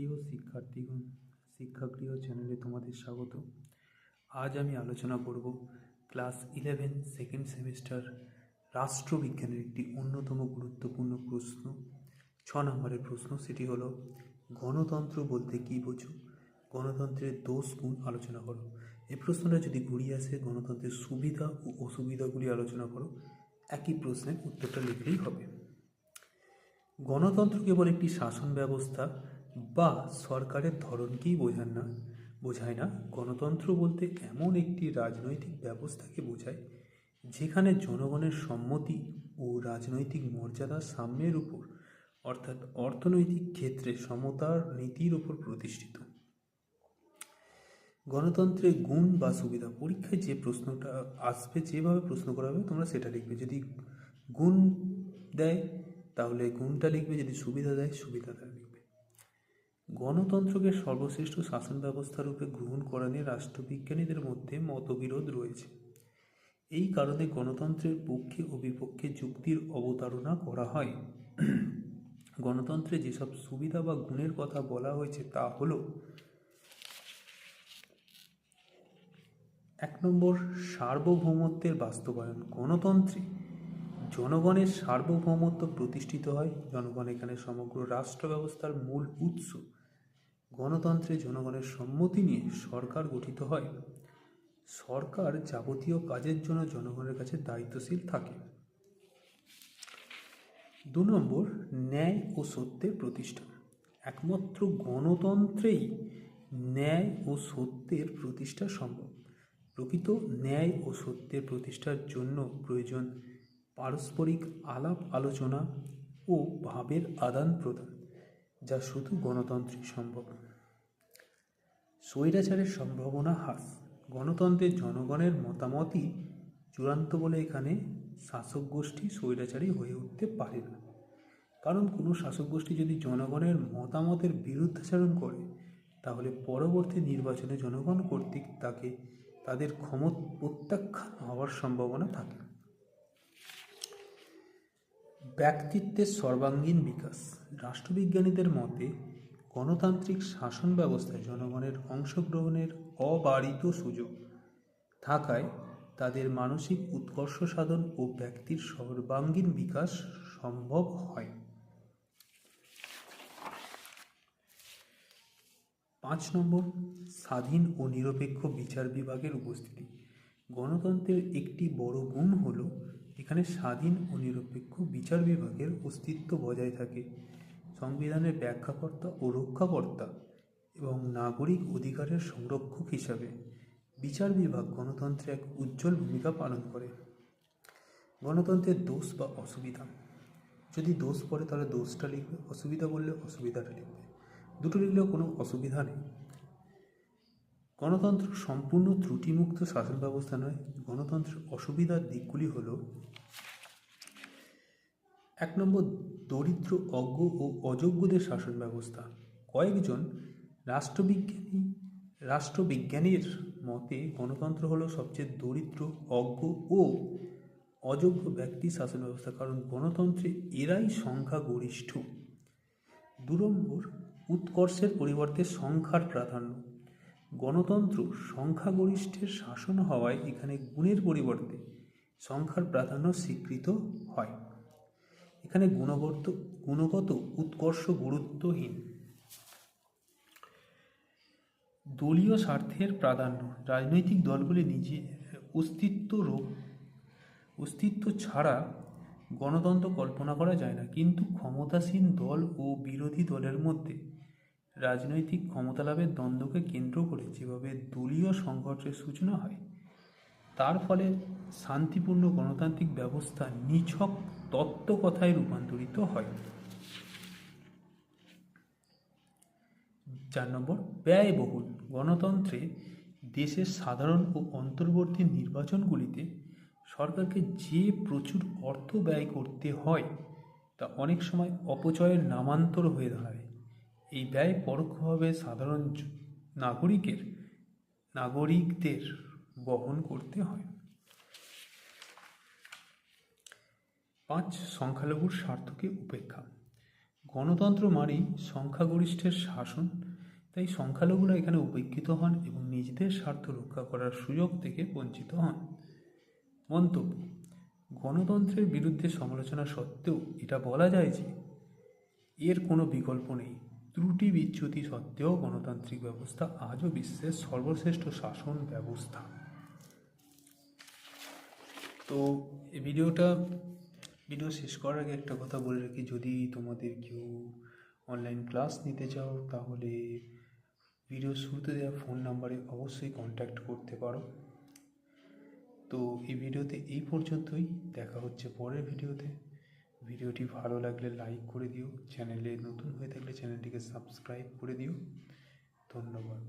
প্রিয় শিক্ষার্থীগণ শিক্ষাগৃহ চ্যানেলে তোমাদের স্বাগত। আজ আমি আলোচনা করব ক্লাস ইলেভেন, সেকেন্ড সেমিস্টার রাষ্ট্রবিজ্ঞানের একটি অন্যতম গুরুত্বপূর্ণ প্রশ্ন। ছ নম্বরের প্রশ্ন সেটি হলো, গণতন্ত্র বলতে কী বোঝো? গণতন্ত্রের দোষ গুণ আলোচনা করো। এই প্রশ্নটা যদি ঘুরিয়ে আসে, গণতন্ত্রের সুবিধা ও অসুবিধাগুলি আলোচনা করো, একই প্রশ্নের উত্তরটা লিখলেই হবে। গণতন্ত্র কেবল একটি শাসন ব্যবস্থা বা সরকারের ধরনকেই বোঝান না? বোঝায় না। গণতন্ত্র বলতে এমন একটি রাজনৈতিক ব্যবস্থাকে বোঝায়, যেখানে জনগণের সম্মতি ও রাজনৈতিক মর্যাদা সাম্যের উপর, অর্থাৎ অর্থনৈতিক ক্ষেত্রে সমতার নীতির উপর প্রতিষ্ঠিত। গণতন্ত্রের গুণ বা সুবিধা পরীক্ষায় যে প্রশ্নটা আসবে, যেভাবে প্রশ্ন করা হবে, তোমরা সেটা লিখবে। যদি গুণ দেয়, তাহলে গুণটা লিখবে, যদি সুবিধা দেয়, সুবিধা লিখবে গণতন্ত্রকে সর্বশ্রেষ্ঠ শাসন ব্যবস্থা রূপে গ্রহণ করা নিয়ে রাষ্ট্রবিজ্ঞানীদের মধ্যে মতবিরোধ রয়েছে। এই কারণে গণতন্ত্রের পক্ষে ও বিপক্ষে যুক্তির অবতারণা করা হয়। গণতন্ত্রে যেসব সুবিধা বা গুণের কথা বলা হয়েছে তা হলো এক নম্বর, সার্বভৌমত্বের বাস্তবায়ন। গণতন্ত্রে জনগণের সার্বভৌমত্ব প্রতিষ্ঠিত হয়। জনগণ এখানে সমগ্র রাষ্ট্র ব্যবস্থার মূল উৎস। গণতন্ত্রে জনগণের সম্মতি নিয়ে সরকার গঠিত হয়। সরকার যাবতীয় কাজের জন্য জনগণের কাছে দায়িত্বশীল থাকে। দু নম্বর, ন্যায় ও সত্যের প্রতিষ্ঠা। একমাত্র গণতন্ত্রেই ন্যায় ও সত্যের প্রতিষ্ঠা সম্ভব। প্রকৃত ন্যায় ও সত্যের প্রতিষ্ঠার জন্য প্রয়োজন পারস্পরিক আলাপ আলোচনা ও ভাবের আদান প্রদান যা শুধু গণতন্ত্রই সম্ভব স্বৈরাচারের সম্ভাবনা হ্রাস। গণতন্ত্রের জনগণের মতামতই চূড়ান্ত বলে এখানে শাসক গোষ্ঠী স্বৈরাচারী হয়ে উঠতে পারে না। কারণ কোনো শাসক গোষ্ঠী যদি জনগণের মতামতের বিরুদ্ধাচরণ করে, তাহলে পরবর্তী নির্বাচনে জনগণ কর্তৃক তাকে, তাদের ক্ষমত প্রত্যাখ্যান হওয়ার সম্ভাবনা থাকে। ব্যক্তিত্বের সর্বাঙ্গীন বিকাশ। রাষ্ট্রবিজ্ঞানীদের মতে, গণতান্ত্রিক শাসন ব্যবস্থায় জনগণের অংশগ্রহণের অবারিত সুযোগ থাকায় তাদের মানসিক উৎকর্ষ সাধন ও ব্যক্তির সর্বাঙ্গীন বিকাশ সম্ভব হয়। পাঁচ নম্বর, স্বাধীন ও নিরপেক্ষ বিচার বিভাগের উপস্থিতি। গণতন্ত্রের একটি বড় গুণ হল এখানে স্বাধীন ও নিরপেক্ষ বিচার বিভাগের অস্তিত্ব বজায় থাকে। সংবিধানের ব্যাখ্যাকর্তা ও রক্ষাকর্তা এবং নাগরিক অধিকারের সংরক্ষক হিসাবে বিচার বিভাগ গণতন্ত্রে এক উজ্জ্বল ভূমিকা পালন করে। গণতন্ত্রের দোষ বা অসুবিধা। যদি দোষ পড়ে তাহলে দোষটা লিখবে, অসুবিধা বললে অসুবিধাটা লিখবে। দুটো লিখলেও কোনো অসুবিধা নেই। গণতন্ত্র সম্পূর্ণ ত্রুটিমুক্ত শাসন ব্যবস্থা নয়, গণতন্ত্রের অসুবিধার দিকগুলি হল এক নম্বর, দরিদ্র, অজ্ঞ ও অযোগ্যদের শাসন ব্যবস্থা কয়েকজন রাষ্ট্রবিজ্ঞানী, রাষ্ট্রবিজ্ঞানীর মতে গণতন্ত্র হলো সবচেয়ে দরিদ্র, অজ্ঞ ও অযোগ্য ব্যক্তি শাসন ব্যবস্থা কারণ গণতন্ত্রে এরাই সংখ্যা গরিষ্ঠ দু নম্বর, উৎকর্ষের পরিবর্তে সংখ্যার প্রাধান্য। গণতন্ত্র সংখ্যাগরিষ্ঠের শাসন হওয়ায় এখানে গুণের পরিবর্তে সংখ্যার প্রাধান্য স্বীকৃত হয়। এখানে গুণগত গুণগত উৎকর্ষ গুরুত্বহীন। দলীয় স্বার্থের প্রাধান্য, রাজনৈতিক দলগুলি নিজে অস্তিত্ব অস্তিত্ব ছাড়া গণতন্ত্র কল্পনা করা যায় না। কিন্তু ক্ষমতাসীন দল ও বিরোধী দলের মধ্যে রাজনৈতিক ক্ষমতা লাভের দ্বন্দ্বকে কেন্দ্র করে যেভাবে দলীয় সংঘর্ষের সূচনা হয়, তার ফলে শান্তিপূর্ণ গণতান্ত্রিক ব্যবস্থা নিছক তত্ত্বকথায় রূপান্তরিত হয়। চার নম্বর, ব্যয়বহুল গণতন্ত্রে দেশের সাধারণ ও অন্তর্বর্তী নির্বাচনগুলিতে সরকারকে যে প্রচুর অর্থ ব্যয় করতে হয়, তা অনেক সময় অপচয়ের নামান্তর হয়ে দাঁড়ায়। এই ব্যয় পরোক্ষভাবে সাধারণ নাগরিকের, নাগরিকদের বহন করতে হয়। পাঁচ, সংখ্যালঘুর স্বার্থকে উপেক্ষা। গণতন্ত্র মানেই সংখ্যাগরিষ্ঠের শাসন। তাই সংখ্যালঘুরা এখানে উপেক্ষিত হন এবং নিজেদের স্বার্থ রক্ষা করার সুযোগ থেকে বঞ্চিত হন। মন্তব্য, গণতন্ত্রের বিরুদ্ধে সমালোচনা সত্ত্বেও এটা বলা যায় যে, এর কোনো বিকল্প নেই। ত্রুটি বিচ্যুতি সত্ত্বেও গণতান্ত্রিক ব্যবস্থা আজও বিশ্বের সর্বশ্রেষ্ঠ শাসন ব্যবস্থা। তো এই ভিডিওটা, ভিডিও শেষ করার আগে একটা কথা বলে রাখি, যদি তোমাদের কেউ অনলাইন ক্লাস নিতে চাও, তাহলে ভিডিও শুরুতে দেওয়া ফোন নাম্বারে অবশ্যই কন্ট্যাক্ট করতে পারো। তো এই ভিডিওতে এই পর্যন্তই, দেখা হচ্ছে পরের ভিডিওতে। ভিডিওটি ভালো লাগলে লাইক করে দিও চ্যানেলে নতুন হয়ে থাকলে চ্যানেলটিকে সাবস্ক্রাইব করে দিও। ধন্যবাদ।